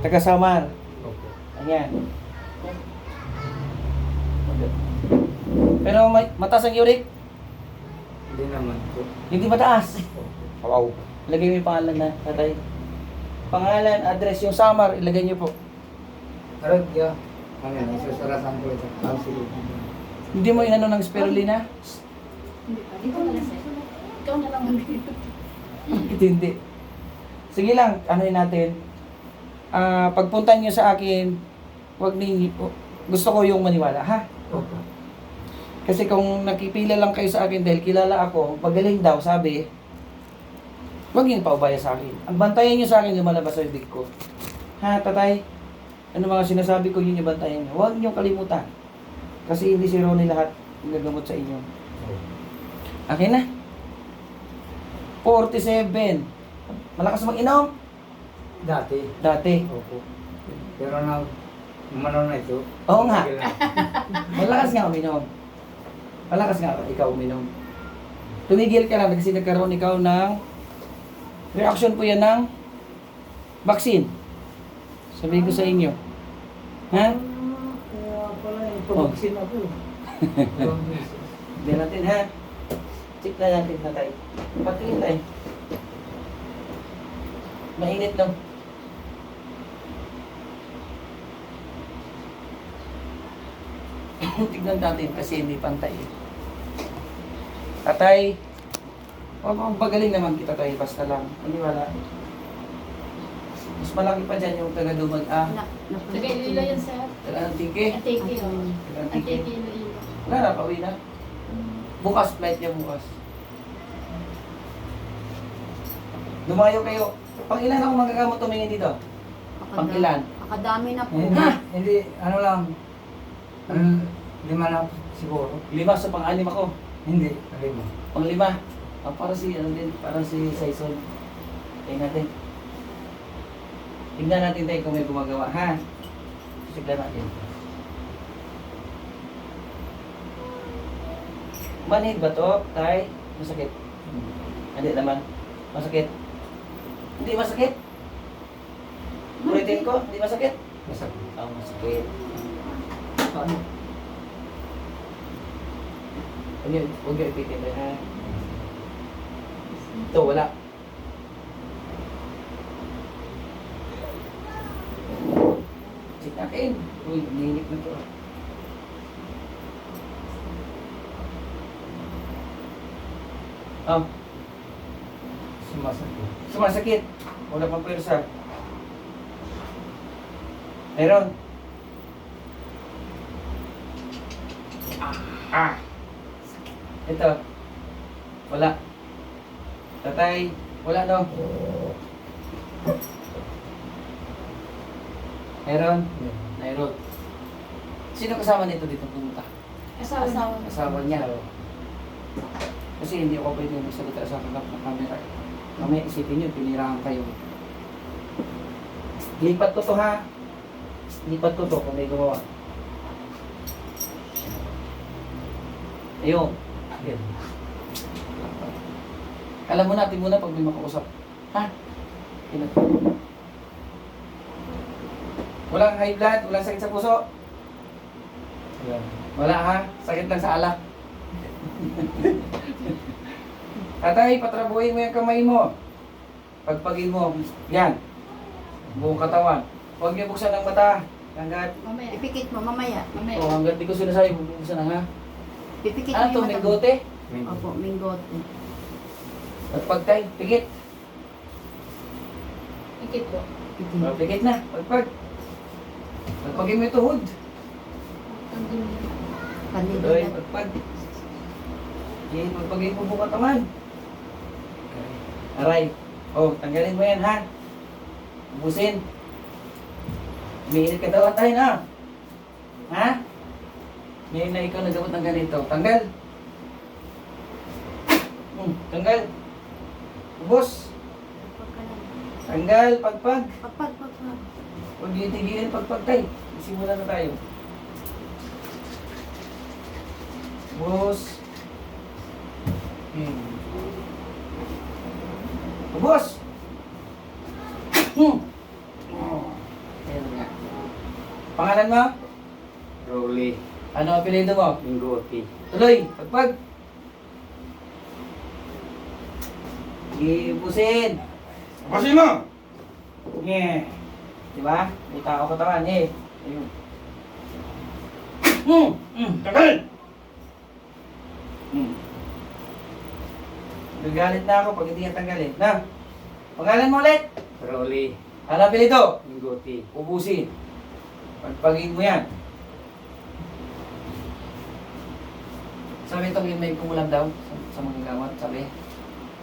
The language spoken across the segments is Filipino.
Taga Samar. Opo. Ayan. Pero may, mataas ang uric. Hindi naman po. Hindi mataas. Wow. Ilagay mo yung pangalan na, tatay. Pangalan, address, yung Samar, ilagay niyo po. Aragya. Ano yan? Susarasan ko ito. Hindi mo inano ng spirulina? Hindi pa. Ikaw na lang, sir. Ikaw na lang hindi. Sige lang, ano natin. Ah, pagpunta niyo sa akin, wag ninyo, gusto ko yung maniwala, ha? Opo. Kasi kung nakipila lang kayo sa akin dahil kilala ako, pagaling daw, sabi, huwag yung paubaya sa akin. Ang bantayan niyo sa akin, lumalabas sa bibig ko. Ha, tatay? Ano mga sinasabi ko, yun yung bantayan niyo. Huwag niyo kalimutan. Kasi hindi si Ronnie lahat yung gagamot sa inyo. Akin na. 47. Malakas mag-inom? Dati. Dati. Opo. Pero na, umano na ito. Oo nga. tigil na. Malakas nga uminom. Malakas nga ikaw uminom. Tumigil ka lang kasi nagkaroon ikaw ng reaction po yan ng vaccine. Sabihin ko sa inyo. Ha? Kaya pala yung Oh. pabuksin ako. Beses. Tignan natin ha. Check na natin na tayo. Patingin tayo. Mainit lang. Tignan natin kasi hindi pantay. eh. Tatay, huwag mong bagaling naman kita tayo, basta lang. Hindi wala. Mas malaki pa dyan yung taga dumag ah. Taga Iloilo yan, sir. Taga Antique. Antiki, oh. Taga Antiki, Antique. Iloilo. Wala na, pauwi na. Bukas, flight niya bukas. Lumayo kayo. Pang ilan ako magagamot tumingin dito? Pang ilan? Akadami na po. Hindi, hindi, ano lang. Ano, lima na siguro. Lima sa pang-anim ako. Hindi, lima. Pang lima. Ah, para si, ano din, para si Saison. Tingnan natin. Tingnan natin tayo kung may gumagawa, ha? Sigla natin. Manhid ba to, tay? Masakit? Hindi naman. Masakit? Hindi masakit? Ulitin ko, hindi masakit? Masakit. Oh, masakit. Paano? Huwag niyo, huwag niyo ipitin tayo, ha? Ito, wala. Natin. Uy, ninip na to. ah. Oh, Sumasakit. sumasakit. Wala pang pwersa. Meron. Ah. Ito. Wala. Tatay, wala no. Meron. Meron. Sino kasama nito dito pumunta? Asawa na. Asawa niya. Kasi hindi ako pwede magsalita sa harap ng camera. Mamaya isipin nyo, pinirahan kayo. Lipat ko to ha. Lipat ko to kung may gumawa. Ayun. Ayun. Alam mo natin muna pag may makausap. Ha? Pinat Walang high blood, walang sakit sa puso. Yan. Wala ha? Sakit lang sa alak. Tatay, patrabuhin mo yung kamay mo. Pagpagin mo. Yan. Buong katawan. Huwag niyo buksan ang mata. Hanggat, Mamaya. Ipikit mo mamaya. Mamaya. oh, hanggat di ko sinasabi, bubuksan na ha. Pipikit Ano to, mo may yung mata. gote? Opo, minggot. Pagpagtay, pikit. Ikit ko. Pipikit. Oh, pikit na, pagpag. Pagpagin mo yung tuhod. Tuloy, Kanina. pagpag. Yan, pagpagin mo buong katawan. Aray. Oh, tanggalin mo yan ha. Ubusin. Umiinit ka daw tayo na. Ha? Ngayon na ikaw nagamot ng ganito. Tanggal. Hmm, tanggal. Ubus. Tanggal, pagpag. Pagpag, pagpag. Huwag niyo tigilin pagpagtay. Simula na tayo. Ubus. Hmm. Ubus. Hmm. Pangalan mo? Rolly. Ano ang apelido mo? Mingote. Tuloy, pagpag. Gibusin. Kasi mo! Nye. Diba? May tao katawan eh. Ayun. Hmm. Hmm. Tagal! Hmm. Gagalit na ako pag hindi ka tanggalin. Na. Pangalan mo ulit. Rolly. Ano ang apelido? Mingote. Ubusin. Pagpagin mo yan. Sabi ito yung may kumulam daw sa, sa mga gamot. Sabi.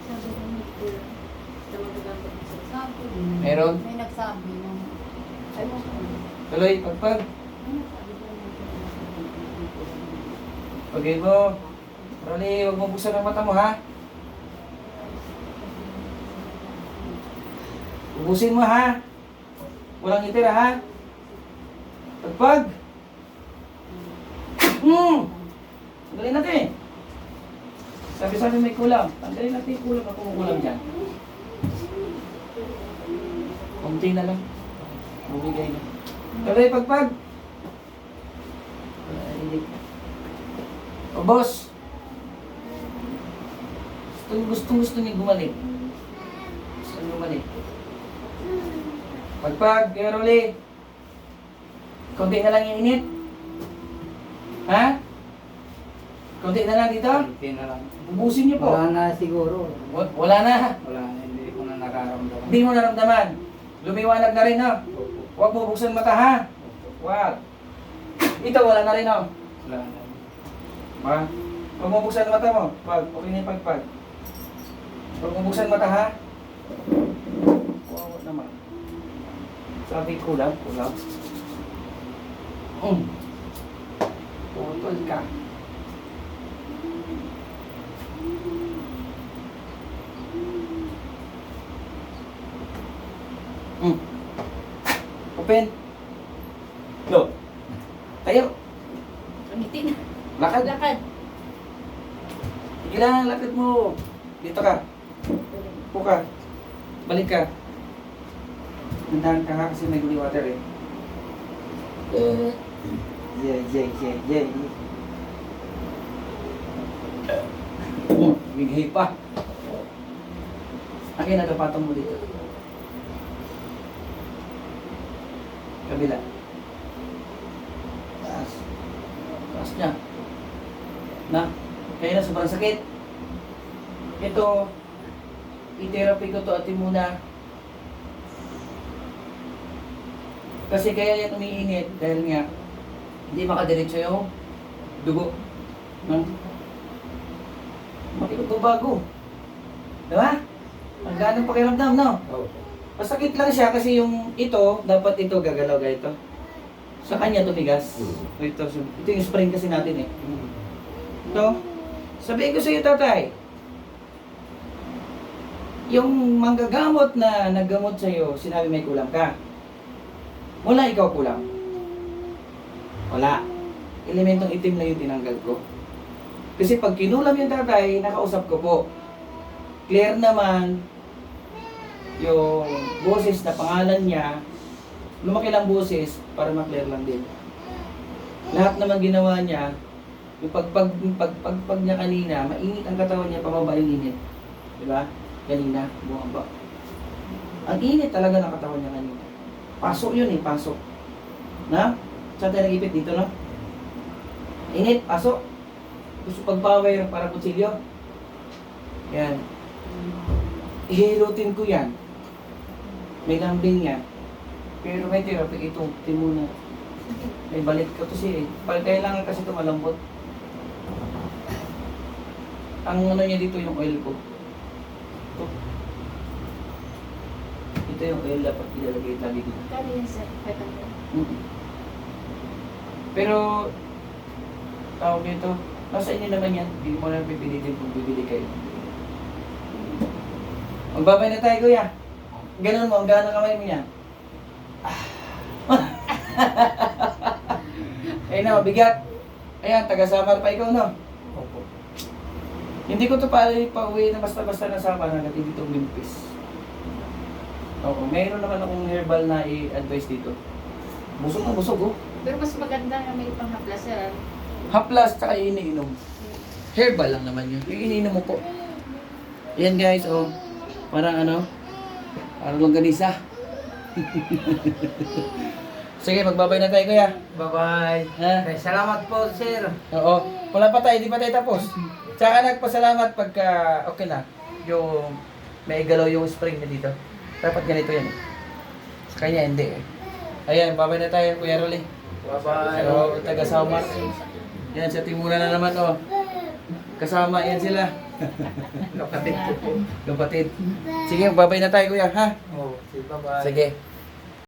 Sabi ko, ito. Sa mga sapo. Meron. May nagsabi na. Ay, mo. Tuloy, pagpag. Ano ko? Pagin mo. Rolly, huwag mo buksan ang mata mo ha. Ubusin mo ha. Walang itira ha. Pagpag. Hmm. Tanggalin natin. Sabi-sabi may kulang. Tanggalin natin yung kulang na kumukulam dyan. Kunti na lang. Bumigay na. Tuloy, pagpag. O boss. Gusto, gusto, gusto niya gumaling. Gusto niya gumaling. Pagpag, Kuya. Kunti na lang yung init. Ha? Kunti na lang dito. Kunti na lang. Ubusin niyo po. Wala na siguro. Wa- Wala na. Wala na. Hindi ko na nakaramdaman. Hindi mo naramdaman. Lumiwanag na rin, no? Opo. Huwag mo buksan mata, ha? Wag. Ito, wala na rin, no? Wala na. Ma, huwag mo buksan mata mo. Pag, okay na yung pagpag. Huwag mo buksan mata, ha? Wow, naman. Sabi kulang, kulang. Hmm. Putol ka. Hmm. Open. Lo. Tayo. Amitin. Lakad. Lakad. Sige lang, lakad mo. Dito ka. Upo ka. Balik ka. Nandahan ka nga kasi may guli water eh. Yeah, yeah, yeah, yeah. Oh, bigay pa. Akin na patong mo dito. Kabila. Taas. Taas niya. Na, kaya na sobrang sakit. Ito, i-therapy ko to ati muna. Kasi kaya yan umiinit dahil nga hindi makadiretso yung dugo. No? Makikot ko bago. Diba? Ang ganang pakiramdam, no? Opo. Masakit lang siya kasi yung ito, dapat ito gagalaw ganito. Sa kanya tumigas. Ito, ito yung spring kasi natin eh. Ito. Sabihin ko sa iyo, tatay. Yung manggagamot na naggamot sa iyo, sinabi may kulang ka. Wala ikaw kulang. Wala. Elementong itim na yung tinanggal ko. Kasi pag kinulam yung tatay, nakausap ko po. Clear naman yung boses na pangalan niya, lumaki lang boses para maklear lang din. Lahat naman ginawa niya, yung pagpag, pagpagpag niya kanina, mainit ang katawan niya, pababa yung init. Di ba? Kanina, bumaba. Ang init talaga ng katawan niya kanina. Pasok yun eh, pasok. Na? Saan tayo nag-ipit dito, no? Init, pasok. Gusto pag-power para kutsilyo. Yan. Ihilutin ko yan. May lambing yan. Pero may therapy ito, timuna. May balik ko to siya eh. Pag kailangan kasi ito malambot. Ang ano niya dito yung oil ko. Ito. Ito yung oil dapat ilalagay lagi dito. Kali yan sir. 500. Mm. Pero, tawag dito, nasa inyo naman yan. Hindi mo na pipilitin kung bibili kayo. Magbabay na tayo, kuya. Ganun mo, ang gana kamay mo yan. Ayun na, mabigat. Ayan, taga-samar pa ikaw, no? Opo. Hindi ko to pa pa-uwi na basta-basta na sama na natin dito limpis. Oo, mayroon naman akong herbal na i-advise dito. Busog na busog oh. Pero mas maganda na may panghapla sir. Haplas tsaka iniinom. Herbal lang naman yun. Yung iniinom mo po. Yan guys, oh. Parang ano? Parang longganisa. Sige, magbabay na tayo kuya. Bye-bye. Ha? Eh, salamat po, sir. Oo. Wala pa tayo, di pa tayo tapos. Tsaka nagpasalamat pagka okay na. Yung may galaw yung spring na dito. Dapat ganito yan eh. Sa kanya hindi eh. Ayan, babay na tayo, Kuya Rolly. Bye-bye. So, taga Samar. Yan, sa Timuna na naman, oh. Kasama, yan sila. Kapatid ko po. Kapatid. Sige, babay na tayo, Kuya, ha? Oh, sige, bye-bye. Sige.